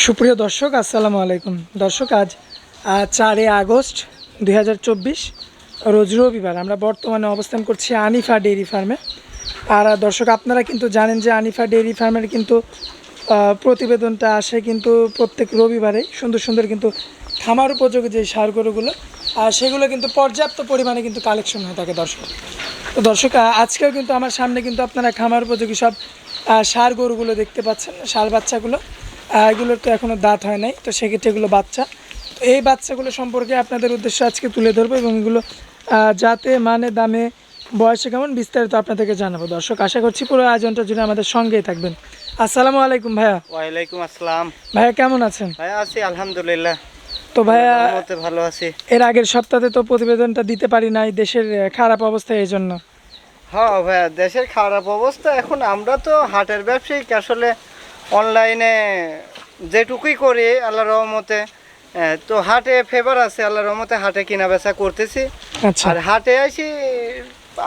সুপ্রিয় দর্শক, আসসালামু আলাইকুম। দর্শক, আজ চারই আগস্ট দু হাজার চব্বিশ, রোজ রবিবার। আমরা বর্তমানে অবস্থান করছি আনিফা ডেইরি ফার্মে। আর দর্শক, আপনারা কিন্তু জানেন যে আনিফা ডেইরি ফার্মের কিন্তু প্রতিবেদনটা আসে কিন্তু প্রত্যেক রবিবারে। সুন্দর সুন্দর কিন্তু খামার উপযোগী যে সার গরুগুলো আর সেগুলো কিন্তু পর্যাপ্ত পরিমাণে কিন্তু কালেকশন হয়ে থাকে, দর্শক। তো দর্শক আজকেও কিন্তু আমার সামনে কিন্তু আপনারা খামার উপযোগী সব সার গরুগুলো দেখতে পাচ্ছেন, সার বাচ্চাগুলো। এগুলোর তো এখনও দাঁত হয় নাই তো সেক্ষেত্রে এগুলো বাচ্চা। তো এই বাচ্চাগুলো সম্পর্কে আপনাদের উদ্দেশ্যে আজকে তুলে ধরবো এবং এগুলো যাতে মানে দামে বয়সে কেমন বিস্তারিত আপনাদেরকে জানাব। দর্শক আশা করছি পুরো আয়োজনটা জুড়ে আমাদের সঙ্গেই থাকবেন। আসসালামু আলাইকুম ভাইয়া। ওয়ালাইকুম আসসালাম। ভাইয়া কেমন আছেন? ভাইয়া আছি আলহামদুলিল্লাহ। তো ভাইয়া ভালো আছি। এর আগের সপ্তাহে তো প্রতিবেদনটা দিতে পারি নাই দেশের খারাপ অবস্থা এই জন্য। হ্যাঁ ভাইয়া দেশের খারাপ অবস্থা। এখন আমরা তো হাটের ব্যবসায়িক আসলে অনলাইনে যেটুকুই করি আল্লাহ রহমতে তো হাটে ফেভার আছে আল্লাহ রহমতে হাটে কিনা বেচা করতেছি। আচ্ছা। আর হাটে আসি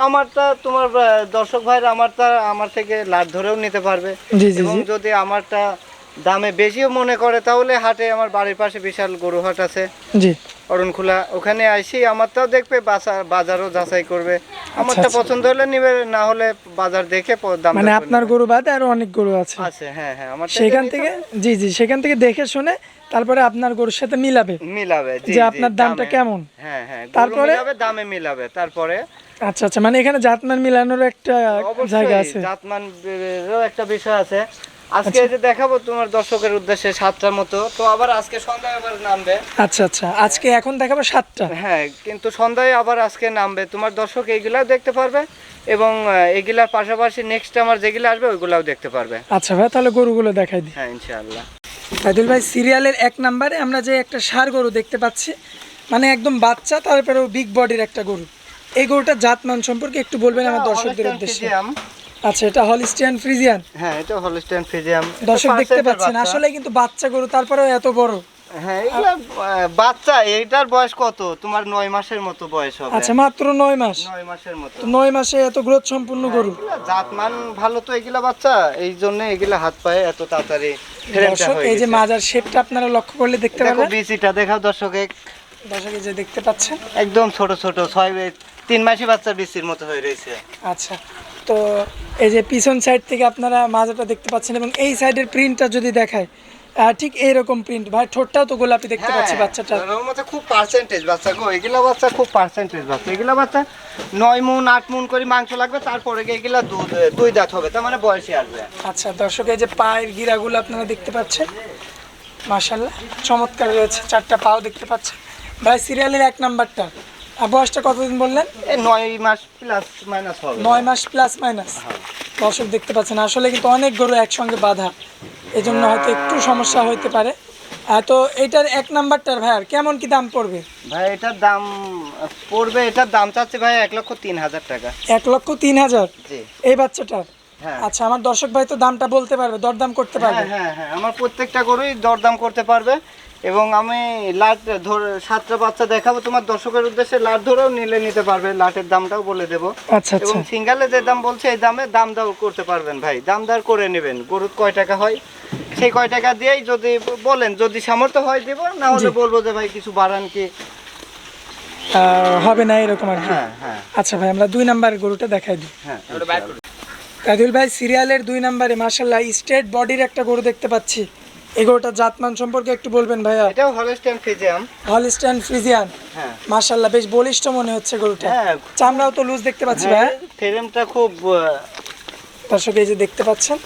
আমারটা তোমার দর্শক ভাইরা আমারটা আমার থেকে লাভ ধরেও নিতে পারবে। এবং যদি আমারটা দামে বেশিও মনে করে তাহলে হাটে আমার বাড়ির পাশে বিশাল গরু হাট আছে। জি। অরণখোলা ওখানে আইসি আমারটাও দেখবে বাজারও যাচাই করবে। আমারটা আচ্ছা। পছন্দ হলে নিবে না হলে বাজার দেখে দাম মানে আপনার গরু বাদে আরও অনেক গরু আছে। আছে হ্যাঁ হ্যাঁ আমার সেখান থেকে জি জি সেখান থেকে দেখে শুনে তারপরে আপনার গরুর সাথে মিলাবে। মিলাবে জি, যে জি, আপনার দামটা কেমন? হ্যাঁ হ্যাঁ তারপরে? মিলাবে দামে মিলাবে তারপরে? আচ্ছা আচ্ছা মানে এখানে জাতমান মিলানোর একটা জায়গা আছে। জাতমান একটা বিষয় আছে। আজকে এই যে দেখাবো তোমার দর্শকের উদ্দেশ্যে সাতটার মতো তো আবার আজকে সন্ধ্যায় আবার নামবে। আচ্ছা আচ্ছা। আজকে এখন দেখাবো সাতটা। হ্যাঁ কিন্তু সন্ধ্যায় আবার আজকে নামবে। তোমার দর্শক এইগুলাও দেখতে পারবে এবং এগুলার পাশাপাশি নেক্সট আমার যেগুলো আসবে ওইগুলাও দেখতে পারবে। আচ্ছা ভাই তাহলে গরুগুলো দেখাই দিই। হ্যাঁ ইনশাআল্লাহ। সাইদুল ভাই সিরিয়ালের এক নম্বরে আমরা যে একটা সার গরু দেখতে পাচ্ছি মানে একদম বাচ্চা তারপরেও বিগ বডির একটা গরু। এই গরুটার জাতমান সম্পর্কে একটু বলবেন আমার দর্শকদের উদ্দেশ্যে। আচ্ছা এটা হলিস্টিয়ান ফ্রিজিয়ান হ্যাঁ এটা দর্শক দেখতে পাচ্ছেন আসলে কিন্তু বাচ্চা গরু এত বড়। হ্যাঁ এগুলা বাচ্চা এটার বয়স কত? তোমার নয় মাসের মতো বয়স হবে। আচ্ছা মাত্র নয় মাস। নয় মাসের মতো। নয় মাসে এত গ্রোথ সম্পূর্ণ গরু। জাতমান ভালো তো এগুলা বাচ্চা এই জন্য এগুলা হাত পায়ে এত তাড়াতাড়ি দর্শক এই যে। মাজার শেপটা আপনারা লক্ষ্য করলে দেখতে দেখো পাবেন বিচিটা দেখাও দর্শকে। দর্শক যে দেখতে পাচ্ছেন। একদম ছোট ছোট ছয় তিন মাসি বাচ্চা বিচির মতো হয়ে রয়েছে। আচ্ছা তো এই যে পিছন সাইড থেকে আপনারা মাজাটা দেখতে পাচ্ছেন এবং এই সাইডের প্রিন্টটা যদি দেখায় ঠিক এইরকম প্রিন্ট ভাই ঠোঁটটাও তো গোলাপি দেখতে পাচ্ছি হ্যাঁ, বাচ্চাটা। ওর মধ্যে খুব পার্সেন্টেজ বাচ্চা গো। এগুলা বাচ্চা খুব পার্সেন্টেজ বাচ্চা। এগুলা বাচ্চা নয় মুন আট মুন করে মাংস লাগবে তারপরে এগুলা দুধ দুই দাঁত হবে তার মানে বয়সে আসবে। আচ্ছা দর্শক এই যে পায়ের গিরাগুলো আপনারা দেখতে পাচ্ছেন? মাশাল্লাহ চমৎকার রয়েছে চারটা পাও দেখতে পাচ্ছেন। ভাই সিরিয়ালের এক নাম্বারটা আর বয়সটা কতদিন বললেন? নয় মাস প্লাস মাইনাস হবে। নয় মাস প্লাস মাইনাস দর্শক দেখতে পাচ্ছেন আসলে কিন্তু অনেক গরু একসঙ্গে বাঁধা। এই জন্য হয়তো একটু সমস্যা হইতে পারে। তো এটার এক নাম্বারটার ভাই আর কেমন কি দাম পড়বে? ভাই এটার দাম পড়বে এটার দাম চাচ্ছে ভাই এক লক্ষ তিন হাজার টাকা। এক লক্ষ তিন হাজার? এই বাচ্চাটার? হ্যাঁ। আচ্ছা আমার দর্শক ভাই তো দামটা বলতে পারবে দরদাম করতে পারবে? হ্যাঁ হ্যাঁ হ্যাঁ। আমার প্রত্যেকটা গরুই দরদাম করতে পারবে। এবং আমি লাট ধরে সাতটা বাচ্চা দেখাবো। তোমার দর্শকের উদ্দেশ্যে লাট ধরেও নিলে নিতে পারবে লাটের দামটাও বলে দেবো। আচ্ছা আচ্ছা। এবং সিঙ্গালে যে দাম বলছে এই দামে দাম দাও করতে পারবেন ভাই। দাম দর করে নেবেন। গরুর কয় টাকা হয়? সেই কয় টাকা দিয়েই যদি বলেন যদি সামর্থ্য হয় দেব না হলে বলব যে ভাই কিছু বাড়ান কি? হবে না এরকম আর কি। হ্যাঁ হ্যাঁ। আচ্ছা ভাই আমরা দুই নাম্বার গরুটা দেখাই দিই। হ্যাঁ কাদিল ভাই সিরিয়ালের দুই নাম্বারে মার্শাল্লাহ স্টেট বডির একটা গরু দেখতে পাচ্ছি। এই জাতমান সম্পর্কে একটু বলবেন ভাইয়া? এটাও হলস্টেন ফিজিয়াম হলিস্টান ফ্রিজিয়ান হ্যাঁ। মার্শাল্লাহ বেশ বলিষ্ঠ মনে হচ্ছে গরুটা। হ্যাঁ। চামড়াও তো লুজ দেখতে পাচ্ছি ভাইয়া। ফ্রেমটা খুব দর্শক এই যে দেখতে পাচ্ছেন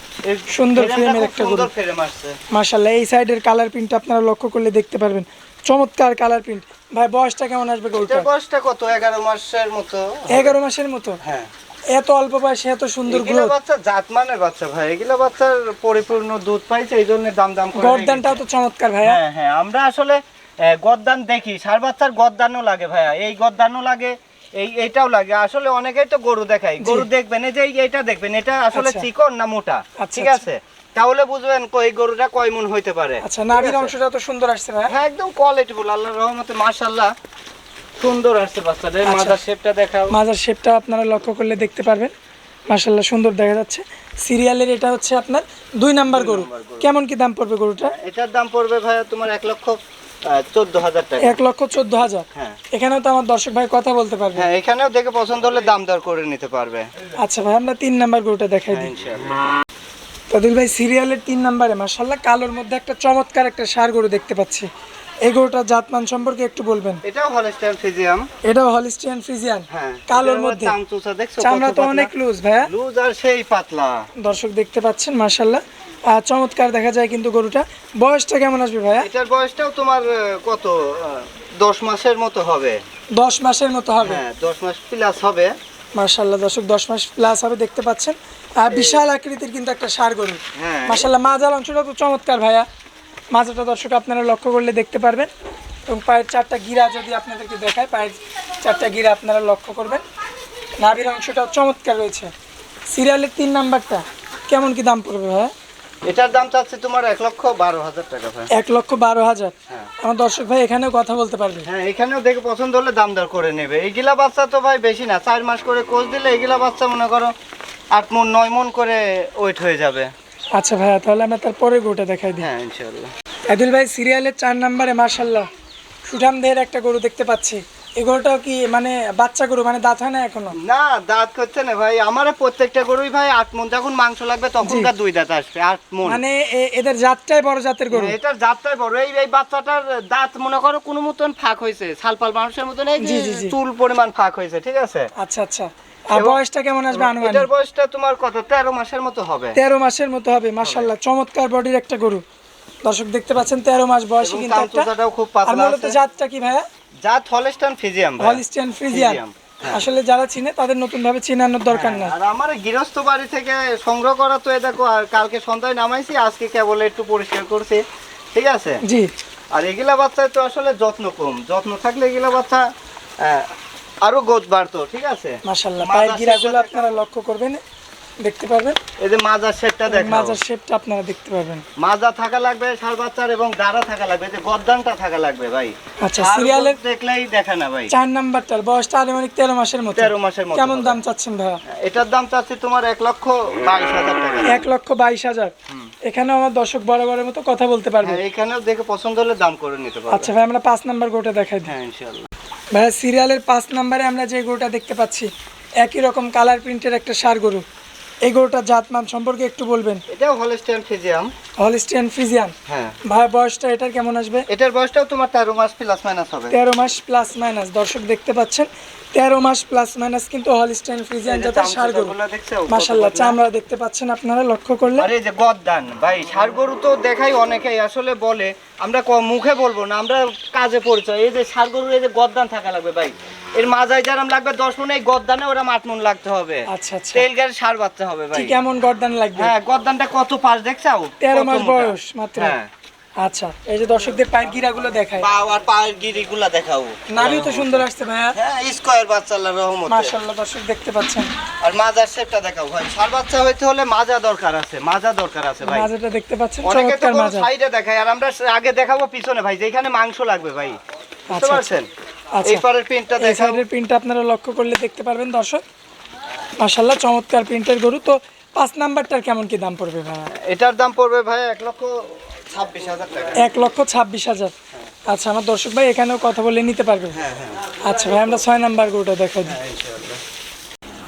সুন্দর ফ্রেমের একটা সুন্দর গরু। মার্শাল্লাহ এই সাইডের কালার প্রিন্ট আপনারা লক্ষ্য করলে দেখতে পারবেন। চমৎকার কালার প্রিন্ট ভাই বয়সটা কেমন আসবে গরুটা বয়সটা কত? এগারো মাসের মতো। এগারো মাসের মতো? হ্যাঁ। এত অল্প বয়সে এত সুন্দর গ্রোথ বাচ্চা জাতমানের বাচ্চা ভাই এগুলা বাচ্চার পরিপূর্ণ দুধ পাইছে এই জন্য দাম দাম করে গরদানটাও তো চমৎকার ভাইয়া। হ্যাঁ হ্যাঁ আমরা আসলে গদ্দান দেখি সার বাচ্চার গদ্দানও লাগে ভাইয়া এই গদ্দানও লাগে এই এইটাও লাগে। আসলে অনেকেই তো গরু দেখাই গরু দেখবেন এই যে এইটা দেখবেন এটা আসলে আচ্ছা। চিকন না মোটা? আচ্ছা, ঠিক আচ্ছা। আছে? তাহলে বুঝবেন কই গরুটা কয় মন হইতে পারে। আচ্ছা নাভির অংশটা তো সুন্দর আসছে ভাইয়া। হ্যাঁ একদম কোয়ালিটিফুল আল্লাহর রহমতে মাশাআল্লাহ। সুন্দর আসছে বাচ্চাটা আচ্ছা। মাথার শেপটা দেখাও। মাজার শেপটা আপনারা লক্ষ্য করলে দেখতে পারবেন। মাশাল্লাহ সুন্দর দেখা যাচ্ছে। সিরিয়ালের এটা হচ্ছে আপনার দুই নাম্বার গরু। কেমন কি দাম পড়বে গরুটা? এটার দাম পড়বে ভাইয়া তোমার এক লক্ষ চোদ্দ হাজার টাকা। এক লক্ষ চোদ্দ হাজার। হ্যাঁ। এখানেও তো আমার দর্শক ভাই কথা বলতে পারবে। হ্যাঁ এখানেও দেখে পছন্দ হলে দাম দর করে নিতে পারবে। আচ্ছা ভাই আমরা তিন নাম্বার গরুটা দেখাই হ্যাঁ দিই ভাই সিরিয়ালের তিন নাম্বারে মাশাল্লাহ কালোর মধ্যে একটা চমৎকার একটা সার গরু দেখতে পাচ্ছি। এই গরুটার জাতমান সম্পর্কে একটু বলবেন। এটাও হলস্টাইন ফিজিয়াম এটাও হলিস্টিয়ান ফ্রিজিয়ান হ্যাঁ কালোর মধ্যে চাম চুষা দেখছ চামড়া তো অনেক লুজ ভাইয়া। লুজ আর সেই পাতলা। দর্শক দেখতে পাচ্ছেন মাশাল্লাহ আর চমৎকার দেখা যায় কিন্তু গরুটা। বয়সটা কেমন আসবে ভাইয়া? এটার বয়সটাও তোমার কত দশ মাসের মতো হবে। দশ মাসের মতো হবে? হ্যাঁ দশ মাস প্লাস হবে। মাশাল্লাহ দর্শক দশ মাস প্লাস হবে দেখতে পাচ্ছেন। আর বিশাল আকৃতির কিন্তু একটা সার গরু। হ্যাঁ। মাশাল্লাহ মাজার অংশটা তো চমৎকার ভাইয়া। মাজাটা দর্শক আপনারা লক্ষ্য করলে দেখতে পারবেন। এবং পায়ের চারটা গিরা যদি আপনাদেরকে দেখায় পায়ের চারটা গিরা আপনারা লক্ষ্য করবেন। নাভির অংশটাও চমৎকার রয়েছে। সিরিয়ালের তিন নাম্বারটা কেমন কি দাম পড়বে ভাইয়া? এটার দাম চাচ্ছে তোমার এক লক্ষ বারো হাজার টাকা ভাই। এক লক্ষ বারো হাজার? হ্যাঁ। আমার দর্শক ভাই এখানেও কথা বলতে পারবে। হ্যাঁ এখানেও দেখে পছন্দ হলে দাম দর করে নেবে। এইগুলা বাচ্চা তো ভাই বেশি না চার মাস করে কোচ দিলে এইগুলা বাচ্চা মনে করো আট মন নয় মন করে ওয়েট হয়ে যাবে। আচ্ছা ভাইয়া তাহলে আমরা তারপরে গোটা দেখাই দিই। হ্যাঁ ইনশাল্লাহ আদিল ভাই সিরিয়ালের চার নাম্বারে মার্শাল্লাহ সুঠাম দেহের একটা গরু দেখতে পাচ্ছি। এই গরুটাও কি মানে বাচ্চা গরু মানে দাঁত হয় না এখনও? না দাঁত করছে না ভাই। আমার প্রত্যেকটা গরুই ভাই আট মন যখন মাংস লাগবে তখনকার দুই দাঁত আসবে আট মন। মানে এদের জাতটাই বড় জাতের গরু। হ্যাঁ, এটার জাতটাই বড়। এই এই বাচ্চাটার দাঁত মনে করো কোনো মতন ফাঁক হয়েছে। সালপাল মানুষের মতন এই। চুল পরিমাণ ফাঁক হয়েছে ঠিক আছে? আচ্ছা আচ্ছা। আর বয়সটা কেমন আসবে আনুমানিক? এটার বয়সটা তোমার কত? তেরো মাসের মতো হবে। তেরো মাসের মতো হবে মার্শাল্লাহ চমৎকার বডির একটা গরু। দর্শক দেখতে পাচ্ছেন তেরো মাস বয়সে কিন্তু একটা। আর মূলত জাতটা কি ভাইয়া? জাত হলস্টান ফিজিয়াম ফ্রিজিয়াম, হ্যাঁ। আসলে যারা চিনে তাদের নতুন ভাবে চিনানোর দরকার নাই। আর আমার গৃহস্থ বাড়ি থেকে সংগ্রহ করা তো এ দেখো আর কালকে সন্ধ্যায় নামাইছি আজকে কেবল একটু পরিষ্কার করছি। ঠিক আছে? জি। আর এগুলা বাচ্চায় তো আসলে যত্ন কম। যত্ন থাকলে এগুলা বাচ্চা আরও গোদ বাড়তো ঠিক আছে? মাশাল্লাহ মাজার পায়ের গিরাগুলো আপনারা লক্ষ্য করবেন। দেখতে পারবেন? এই যে মাজার সেটটা দেখো মাজার শেপটা আপনারা দেখতে পারবেন। মাজা থাকা লাগবে ষাট বাচ্চার এবং দাঁড়া থাকা লাগবে এই যে গদ্দানটা থাকা লাগবে ভাই। আচ্ছা সিরিয়ালের গোদ দেখলেই দেখে না ভাই। চার নাম্বারটার বয়সটা আনুমানিক তেরো মাসের মতো। তেরো মাসের মতো কেমন দাম চাচ্ছেন ভাইয়া? এটার দাম চাচ্ছি তোমার এক লক্ষ বাইশ হাজার টাকা। এক লক্ষ বাইশ হাজার। এখানেও আমার দর্শক বরাবরের মতো কথা বলতে পারবে। হ্যাঁ এখানেও দেখে পছন্দ হলে দাম করে নিতে পারবে। আচ্ছা ভাই আমরা পাঁচ নাম্বার গোটা দেখাই দিই। হ্যাঁ ইনশাল্লাহ ভাইয়া সিরিয়ালের পাঁচ নাম্বারে আমরা যে গরুটা দেখতে পাচ্ছি একই রকম কালার প্রিন্টের একটা সার গরু। এই গরুটার জাতমান সম্পর্কে একটু বলবেন? এটাও হলস্টাইন ফিজিয়াম হলিস্টিয়ান ফ্রিজিয়ান হ্যাঁ। ভাই বয়সটা এটার কেমন আসবে? এটার বয়সটাও তোমার তেরো মাস প্লাস মাইনাস হবে। তেরো মাস প্লাস মাইনাস দর্শক দেখতে পাচ্ছেন তেরো মাস প্লাস মাইনাস কিন্তু হলিস্টাইন ফ্রিজিয়ান জাতের সার গরু। মাশাল্লাহ চামড়া দেখতে পাচ্ছেন আপনারা লক্ষ্য করলে। আরে এই যে গদ্দান ভাই ষাড় গরু তো দেখাই অনেকেই আসলে বলে আমরা মুখে বলব না আমরা কাজে পরিচয়। এই যে ষাড় গরুর এই যে গদ্দান থাকা লাগবে ভাই। এর মাজায় যারাম লাগবে দশ মন এই গদ্দানে ওরা আট মন লাগতে হবে। আচ্ছা আচ্ছা। তেল গাড়ি সার বাচ্চা হবে ভাই। কেমন লাগবে? হ্যাঁ গদ্দানটা কত পাশ দেখছাও তেরো মাস বয়স মাত্র। হ্যাঁ। আচ্ছা এই যে দর্শকদের পায়ের গিরাগুলো দেখায় পা আর পায়ের গিরিগুলা নাভিও তো সুন্দর আসছে ভাইয়া। হ্যাঁ স্কয়ার বাচ্চা আল্লাহর রহমতে। মাশাল্লাহ দর্শক দেখতে পাচ্ছেন। আর মাজার শেপটা দেখাও ভাই। সার বাচ্চা হইতে হলে মাজা দরকার আছে মাজা দরকার আছে ভাই। মাজাটা দেখতে পাচ্ছেন অনেকে তো সাইডে দেখায় আর আমরা আগে দেখাবো পিছনে ভাই যেখানে মাংস লাগবে ভাই। বুঝতে আচ্ছা, পারছেন? আচ্ছা এই পারের প্রিন্টটা এই সাইডের প্রিন্টটা আপনারা লক্ষ্য করলে দেখতে পারবেন দর্শক। মাশাল্লাহ চমৎকার প্রিন্টের গরু। তো পাঁচ নাম্বারটার কেমন কি দাম পড়বে ভাইয়া? এটার দাম পড়বে ভাই এক লক্ষ ছাব্বিশ হাজার টাকা। এক লক্ষ ছাব্বিশ হাজার। আচ্ছা আমার দর্শক ভাই এখানেও কথা বলে নিতে পারবে। হ্যাঁ হ্যাঁ। আচ্ছা ভাই আমরা ছয় নাম্বার গরুটা দেখা দিই।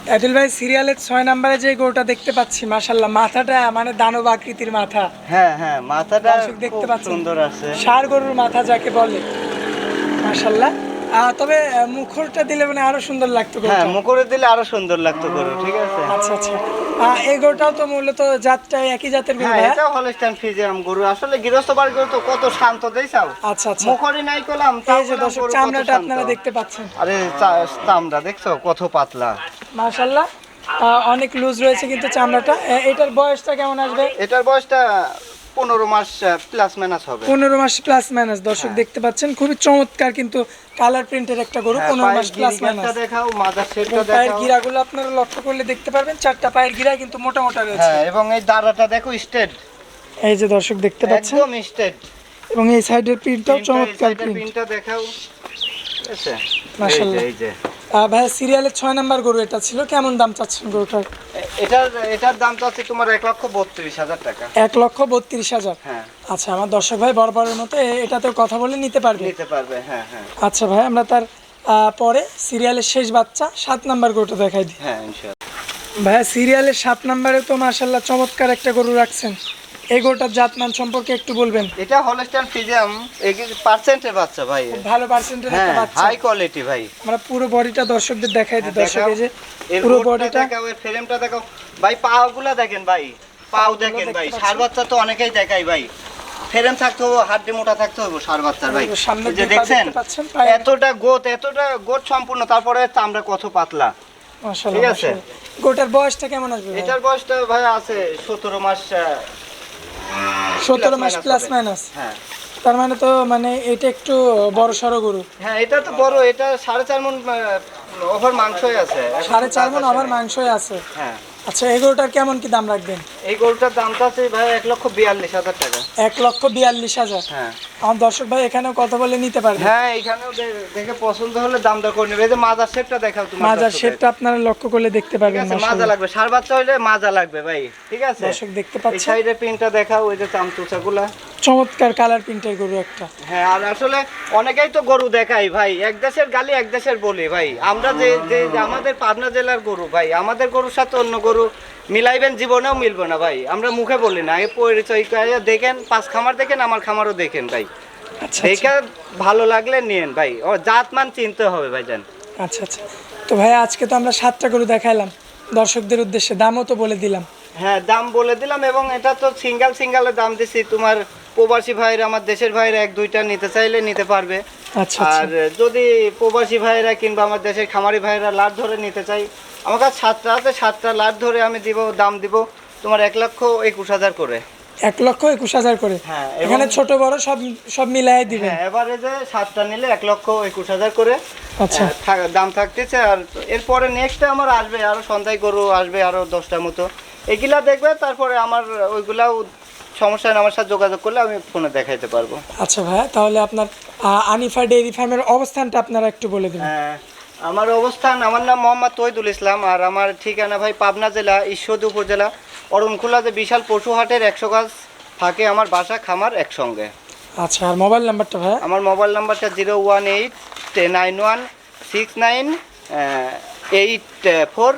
অ্যাডেল ভাই সিরিয়ালের ছয় নাম্বারে যে গরুটা দেখতে পাচ্ছি মাশাল্লাহ মাথাটা মানে দানব আকৃতির মাথা। হ্যাঁ হ্যাঁ মাথাটা দেখতে খুব পাচ্ছেন। সুন্দর আছে। ষাড় গরুর মাথা যাকে বলে মাশাল্লাহ তবে মুখরটা দিলে মানে আরও সুন্দর লাগতো হ্যাঁ মুখরে দিলে আরও সুন্দর লাগতো গরু ঠিক আছে? আচ্ছা আচ্ছা। এই গরুটাও তো মূলত জাতটা একই জাতের গরু হ্যাঁ? এটাও হলস্টাইন ফিজিয়াম গরু। আসলে গৃহস্থ বাড়ি গরু তো কত শান্ত দেখাও আচ্ছা আচ্ছা। মুখরে নাই করলাম তাও এই যে দর্শক চামড়াটা আপনারা দেখতে পাচ্ছেন। আরে চামড়া দেখছ? কত পাতলা। মাশাল্লাহ আহ, অনেক লুজ রয়েছে কিন্তু চামড়াটা। এটার বয়সটা কেমন আসবে? এটার বয়সটা পনেরো মাস প্লাস মাইনাস হবে। পনেরো মাস প্লাস মাইনাস দর্শক দেখতে পাচ্ছেন খুবই চমৎকার কিন্তু কালার প্রিন্টের একটা গরু হ্যাঁ, পনেরো পায়ের মাস প্লাস গিরিগাছটা মাইনাস দেখাও মাদার সেটটা দেখাও পায়ের গিরাগুলো আপনারা লক্ষ্য করলে দেখতে পারবেন চারটা পায়ের গিরা কিন্তু মোটা মোটা রয়েছে। হ্যাঁ এবং এই দাঁড়াটা দেখো স্টেট এই যে দর্শক দেখতে পাচ্ছেন। একদম স্টেট এবং এই সাইডের প্রিন্টটাও চমৎকার প্রিন্ট। প্রিন্টটা দেখাও। আচ্ছা? মাশাআল্লাহ। এই যে, ভাইয়া সিরিয়ালের ছয় নাম্বার গরু এটা ছিল। কেমন দাম চাচ্ছেন গরুটার? এটার এটার দাম তোমার এক লক্ষ বত্রিশ হাজার টাকা। এক লক্ষ বত্রিশ হাজার? হ্যাঁ। আচ্ছা আমার দর্শক ভাই বরাবরের মতো এ- এটাতেও কথা বলে নিতে পারবে। নিতে পারবে হ্যাঁ হ্যাঁ। আচ্ছা ভাই আমরা তার পরে সিরিয়ালের শেষ বাচ্চা সাত নাম্বার গরুটা দেখাই দিই। হ্যাঁ ভাইয়া সিরিয়ালের সাত নাম্বারে তো মার্শাল্লাহ চমৎকার একটা গরু রাখছেন। এই গরুটার জাতমান সম্পর্কে একটু বলবেন? এটা হলস্টাইন পার্সেন্টের বাচ্চা ভাই? ভালো হ্যাঁ বাচ্চা। হাই কোয়ালিটি ভাই। আমরা পুরো বডিটা দর্শকদের দেখাই দিই দর্শক এই যে পুরো বডিটা দেখাও এর ফ্রেমটা দেখাও। ভাই পাগুলা দেখেন ভাই পাও দেখেন ভাই। সার বাচ্চা তো অনেকেই দেখাই ভাই। ফ্রেম থাকতে হবে হাড্ডি মোটা থাকতে হবে সার বাচ্চার ভাই। যে দেখছেন? এতটা গোত এতটা গোত সম্পূর্ণ তারপরে চামড়া কত পাতলা। ঠিক আছে। গরুটার বয়সটা কেমন আসবে? এটার বয়সটা ভাই আছে সতেরো মাস 17 মাস প্লাস মাইনাস হ্যাঁ। তার মানে তো মানে এটা একটু বড় সড়ো গরু। হ্যাঁ এটা তো বড় এটা সাড়ে চার মন ওভার মাংসই আছে। সাড়ে চার মন ওভার মাংসই আছে। হ্যাঁ। আচ্ছা এই গরুটার কেমন কি দাম রাখবেন? এই গরুটার দামটা আছে ভাই এক লক্ষ বিয়াল্লিশ হাজার টাকা। এক লক্ষ বিয়াল্লিশ হাজার। হ্যাঁ। আমার দর্শক ভাই এখানেও কথা বলে নিতে পারবে। হ্যাঁ এখানেও দেখে পছন্দ হলে দাম দর করে নেবে। এই যে মাজার শেপটা দেখাও তোমার মাজার। শেপটা আপনারা লক্ষ্য করলে দেখতে পারবেন মাজা লাগবে। সার বাচ্চা মাজা লাগবে ভাই। ঠিক আছে? দর্শক দেখতে এই পাচ্ছেন সাইডে পিনটা দেখাও ওই যে চামচুচা গুলা চমৎকার কালার প্রিন্টের গরু একটা। হ্যাঁ আর আসলে অনেকেই তো গরু দেখাই ভাই। এক দেশের গালি এক দেশের বলি ভাই। আমরা যে যে আমাদের পাবনা জেলার গরু ভাই আমাদের গরুর সাথে অন্য গরু মিলাইবেন জীবনেও মিলবে না ভাই। আমরা মুখে বলি না পরিচয় দেখেন পাঁচ খামার দেখেন আমার খামারও দেখেন ভাই। আচ্ছা আচ্ছা। দেখে ভালো লাগলে নিয়েন ভাই। ও জাত মান চিনতে হবে ভাই জান। আচ্ছা আচ্ছা। তো ভাই আজকে তো আমরা সাতটা গরু দেখাইলাম। দর্শকদের উদ্দেশ্যে দামও তো বলে দিলাম। হ্যাঁ দাম বলে দিলাম এবং এটা তো সিঙ্গেল সিঙ্গেলের দাম দিছি। তোমার প্রবাসী ভাইরা আমার দেশের ভাইরা এক দুইটা নিতে চাইলে নিতে পারবে। আচ্ছা আচ্ছা আর যদি প্রবাসী ভাইরা কিংবা আমার দেশের খামারি ভাইরা লাট ধরে নিতে চাই আমার কাছে সাতটা আছে সাতটা লাট ধরে আমি দিব দাম দিব তোমার এক লক্ষ একুশ হাজার করে। এক লক্ষ একুশ হাজার করে? হ্যাঁ, এখানে ছোট বড় সব সব মিলাই দিবে হ্যাঁ এবারে যে সাতটা নিলে এক লক্ষ একুশ হাজার করে আচ্ছা। থাক- দাম থাকতেছে। আর এরপরে নেক্সটে আমার আসবে আরও সন্ধ্যায় গরু আসবে আরও দশটার মতো। এগুলা দেখবে তারপরে আমার ওইগুলাও সমস্যা আমার সাথে যোগাযোগ করলে আমি ফোনে দেখাইতে পারব। আচ্ছা ভাইয়া তাহলে আপনার আনিফা ডেইরি ফার্মের অবস্থানটা আপনারা একটু বলে দিন হ্যাঁ, আমার অবস্থান আমার নাম মোহাম্মদ তৈদুল ইসলাম আর আমার ঠিকানা ভাই পাবনা জেলা ঈশ্বরদী উপজেলা অরুণখোলা যে বিশাল পশু হাটের একশো গাছ থাকে আমার বাসা খামার একসঙ্গে। আচ্ছা আর মোবাইল নাম্বারটা ভাই আমার মোবাইল নাম্বারটা zero one eight nine one six nine eight four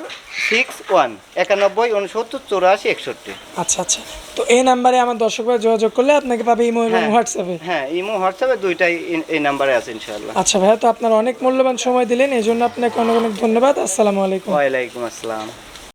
six one একানব্বই উনসত্তর চৌরাশি একষট্টি। আচ্ছা আচ্ছা। তো এই নাম্বারে আমার দর্শক ভাই যোগাযোগ করলে আপনাকে পাবে ইমো এবং হ্যাঁ। হোয়াটসঅ্যাপে। হ্যাঁ ইমো হোয়াটসঅ্যাপে দুইটাই এই- এই নাম্বারে আছে ইনশাআল্লাহ। আচ্ছা ভাইয়া তো আপনার অনেক মূল্যবান সময় দিলেন এই জন্য আপনাকে অনেক অনেক ধন্যবাদ। আসসালামু আলাইকুম। ওয়ালাইকুম আসসালাম।